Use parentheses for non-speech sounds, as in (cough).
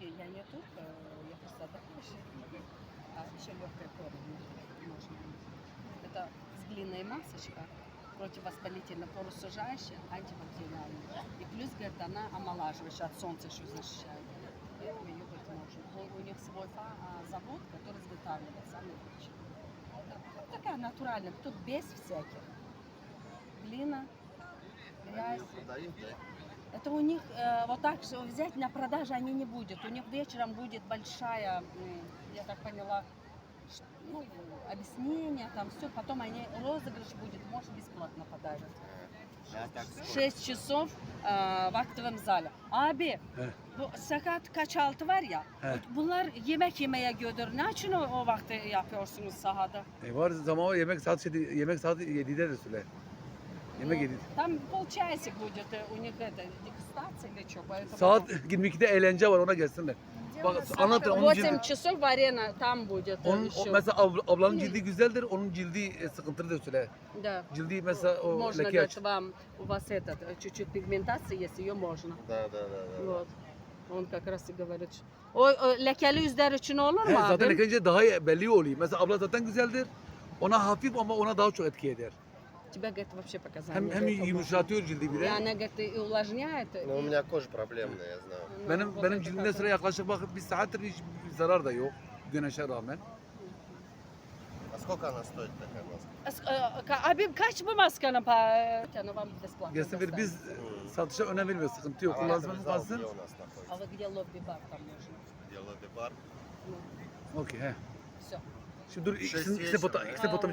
Девочки, я не только, я просто же. А еще легкая форма можно. Это с глиной масочка, противовоспалительно порасужающая, антибактериальная. И плюс, говорит, она омолаживающая от солнца еще защищает. Поэтому ее быть можно. У- них свой а, завод, который изготавливает самые лучшие. Ну, такая натуральная, тут без всяких. Глина, грязь. Продают, да? Это у них э, вот так же взять на продаже они не будет. У них вечером будет большая, м, я так поняла, ш- ну, объяснение, там все. Потом они розыгрыш будет, может бесплатно подарят. А так сколько? 6 часов e, vaktığım zale. Abi He. bu sakat kaç altı var ya. He. Bunlar yemek yemeye götür. Ne için o, o vakti yapıyorsunuz sahada? E var zaman var, yemek saat şeydi, yemek saat 7'de de söyle. Yemek 7. Там полчасик будет э, у них это дегустация или что. Поэтому Saat (laughs) 22'de eğlence var ona gelsinler. Bak anlatın onun 8 cildi, часов arena tam будет. э, onun, o, еще. mesela abl- ablanın cildi güzeldir, onun cildi e, sıkıntılı da söyle. Да. Cildi mesela o Можно, leke говорит, aç. вам, у вас этот, э, чуть-чуть пигментации есть, ее можно. Да, да, да, да. Вот. Он как раз и говорит. что- O, o lekeli yüzler için olur He, mu zaten abi? lekenince daha iyi- belli oluyor. Mesela abla zaten güzeldir. Ona hafif ama ona daha çok etki eder. Тебя, говорит, вообще показания. Hem hem говорит, yumuşatıyor cildi bir И de. она, говорит, и увлажняет. Но у и- меня kожа проблемная, я знаю. Ну, Benim вот benim это cildimde как sıra yaklaşık bak bir saattir hiç bir zarar da yok. Güneşe rağmen. А сколько она стоит такая маска? As- e, ka- Abi kaç bu maskanın pa? Yani вам бесплатно Gelsin bir доставят. biz e, satışa önem vermiyoruz. Sıkıntı yok. А Kullanmanız автовокзал kalsın. где у нас находится? А вы где лобби-бар там можно? Где лобби-бар? Ну, Okey he. все. Şimdi dur Şest ikisini, ikisini, yaşam foto, ya. ikisini fotoğraf